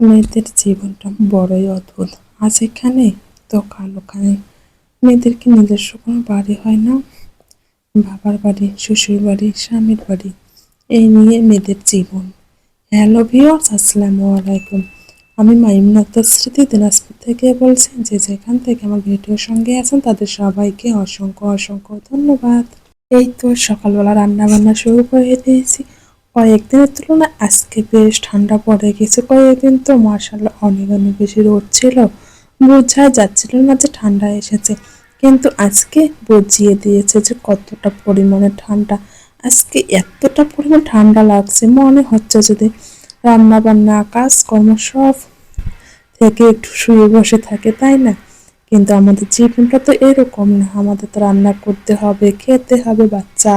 মেয়েদের জীবনটা বড়ই অদ্ভুত। আজ এখানে তো কাল ওখানে। মেয়েদের কি নিজস্ব কোনো বাড়ি হয় না। বাবার বাড়ি, শ্বশুর বাড়ি, স্বামীর বাড়ি। এই নিয়ে মেয়েদের জীবন। হ্যালো ভিওর্স আসসালামু আলাইকুম। আমি মাইমনাথ স্মৃতি দিনাজপুর থেকে বলছি যে যেখান থেকে আমার ভিডিওর সঙ্গে আছেন তাদের সবাইকে অসংখ্য অসংখ্য ধন্যবাদ। এই তো সকালবেলা রান্না বান্না শুরু করে দিয়েছি। কয়েকদিনের তুলনায় আজকে বেশ ঠান্ডা পড়ে গেছে। কয়েকদিন তো মার্শাল্লাহ অনেক অনেক বেশি রোদ ছিল। বোঝা যাচ্ছিল না যে ঠান্ডা এসেছে। কিন্তু আজকে বুঝিয়ে দিয়েছে যে কতটা পরিমাণে ঠান্ডা। আজকে এতটা পরিমাণ ঠান্ডা লাগছে, মনে হচ্ছে যদি রান্না বান্না কাজকর্ম সব থেকে একটু শুয়ে বসে থাকে, তাই না? কিন্তু আমাদের জীবনটা তো এরকম না। আমাদের তো রান্না করতে হবে, খেতে হবে, বাচ্চা,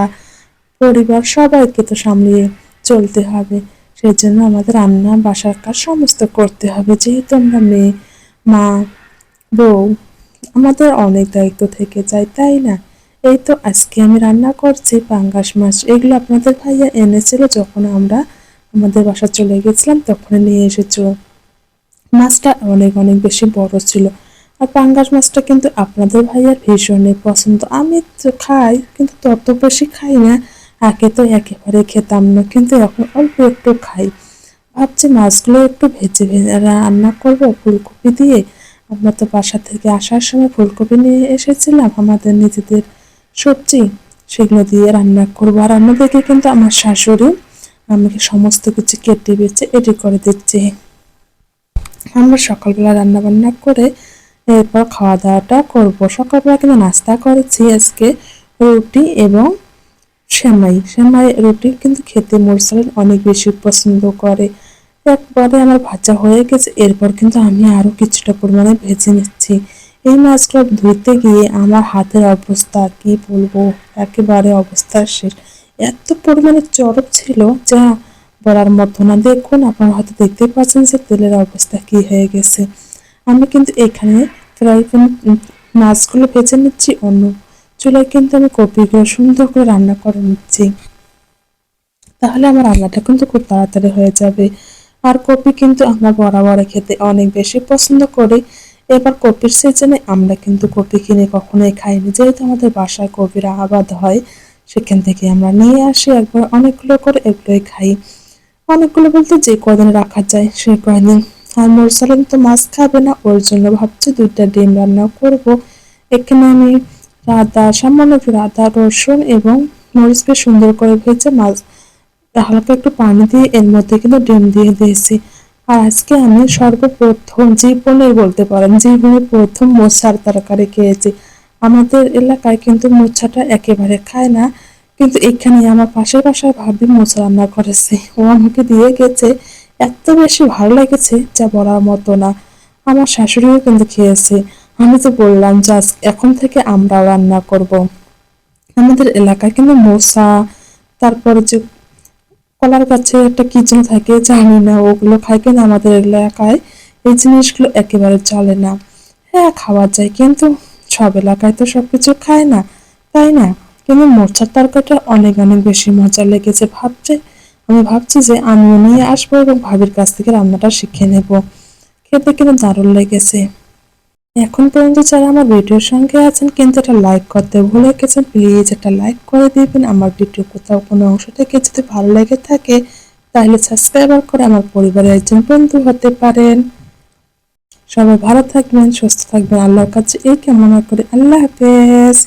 পরিবার সবাইকে তো সামলিয়ে চলতে হবে। সেই জন্য আমাদের রান্না, বাসার কাজ সমস্ত করতে হবে। যেহেতু আমরা মেয়ে, মা, বউ, আমাদের অনেক দায়িত্ব থেকে যায়, তাই না? এই তো আজকে আমি রান্না করছি পাঙ্গাস মাছ। এগুলো আপনাদের ভাইয়া এনেছিল যখন আমরা আমাদের বাসা চলে গেছিলাম, তখন নিয়ে এসেছিল। মাছটা অনেক অনেক বেশি বড় ছিল। আর পাঙ্গাস মাছটা কিন্তু আপনাদের ভাইয়ার ভীষণই পছন্দ। আমি তো খাই, কিন্তু তত বেশি খাই না। আগে তো একেবারে খেতাম না, কিন্তু এখন অল্প একটু খাই। ভাবছি মাছগুলো একটু ভেজে ভেজে রান্না করব, ফুলকপি দিয়ে। আমরা তো বাসা থেকে আসার সময় ফুলকপি নিয়ে এসেছিলাম, আমাদের নিজেদের সবজি সেগুলো দিয়ে রান্না করব। আর রান্না দেখে কিন্তু আমার শাশুড়ি আমাকে সমস্ত কিছু কেটে বেছে এটি করে দিচ্ছে। আমরা সকালবেলা রান্না বান্না করে এরপর খাওয়া দাওয়াটা করব। সকালবেলা কিন্তু নাস্তা করেছি আজকে, রুটি এবং সেমাই সেমাই রুটি কিন্তু খেতে মোরসালের অনেক বেশি পছন্দ করে। একবারে আমার ভাজা হয়ে গেছে, এরপর কিন্তু আমি আরও কিছুটা পরিমাণে ভেজে নিচ্ছি। এই মাছগুলো ধুইতে গিয়ে আমার হাতের অবস্থা, কি বলব? একেবারে অবস্থা শেষ। এত পরিমাণে চরক ছিল, যা বলার মতো না। দেখুন, আপনার হয়তো দেখতেই পাচ্ছেন যে তেলের অবস্থা কি হয়ে গেছে। আমি কিন্তু এখানে ফ্রাই প্যান মাছগুলো ভেজে নিচ্ছি, অন্য চুলায় কিন্তু আমি কপিগুলো সুন্দর করে রান্না করে নিচ্ছি। তাহলে আমার রান্নাটা কিন্তু খুব তাড়াতাড়ি হয়ে যাবে। আর কপি কিন্তু আমরা বরাবর খেতে অনেক বেশি পছন্দ করি। এবার কপির সিজনে আমরা কিন্তু কপি কিনে কখনোই খাইনি। যেহেতু আমাদের বাসায় কপির আবাদ হয়, সেখান থেকে আমরা নিয়ে আসি। একবার অনেকগুলো করে এগুলোই খাই। অনেকগুলো বলতে যে কদিন রাখা যায় সে কয়দিন। আর মোরসালাম তো মাছ খাবে না, ওর জন্য ভাবছি দুইটা ডিম রান্না করব। এখানে আমি আদা সামান্য একটু রসুন এবং মরিচ বেশ সুন্দর করে ভেজে মাছ হালকা একটু পানি দিয়ে এর মধ্যে কিন্তু ডিম দিয়ে দিয়েছি। আর আজকে আমি সর্বপ্রথম জীবনে বলতে পারেন জীবনে প্রথম মোচার তরকারি খেয়েছি। আমাদের এলাকায় কিন্তু মোচাটা একেবারে খায় না, কিন্তু এখানে আমার পাশের বাসায় ভাবি মোচা রান্না করেছে। ও আমাকে দিয়ে গেছে, এত বেশি ভালো লেগেছে যা বলার মতো না। আমার শাশুড়িও কিন্তু খেয়েছে। আমি তো বললাম যে এখন থেকে আমরা রান্না করব। আমাদের এলাকায় কিন্তু মশা, তারপরে যে কলার গাছে একটা কি যেন থাকে, জানি না, ওগুলো খায় কিন্তু আমাদের এলাকায়। এই জিনিসগুলো একেবারে চলে না। হ্যাঁ খাওয়া যায়, কিন্তু সব এলাকায় তো সব কিছু খায় না, তাই না? কিন্তু মোরচার তরকারিটা অনেক অনেক বেশি মজা লেগেছে। ভাবছে, আমি ভাবছি যে আমিও নিয়ে আসব এবং ভাবির কাছ থেকে রান্নাটা শিখে নেব। খেতে কিন্তু দারুণ লেগেছে। এখন পর্যন্ত যারা আমার ভিডিওর সঙ্গে আছেন, কিন্তু এটা লাইক করতে ভুলে গেছেন প্লিজ এটা লাইক করে দিবেন। আমার ভিডিও কোথাও কোনো অংশ থেকে যদি ভালো লেগে থাকে, তাহলে সাবস্ক্রাইবার করে আমার পরিবারের একজন বন্ধু হতে পারেন। সবাই ভালো থাকবেন, সুস্থ থাকবেন। আল্লাহর কাছে এই কামনা করে। আল্লাহ হাফেজ।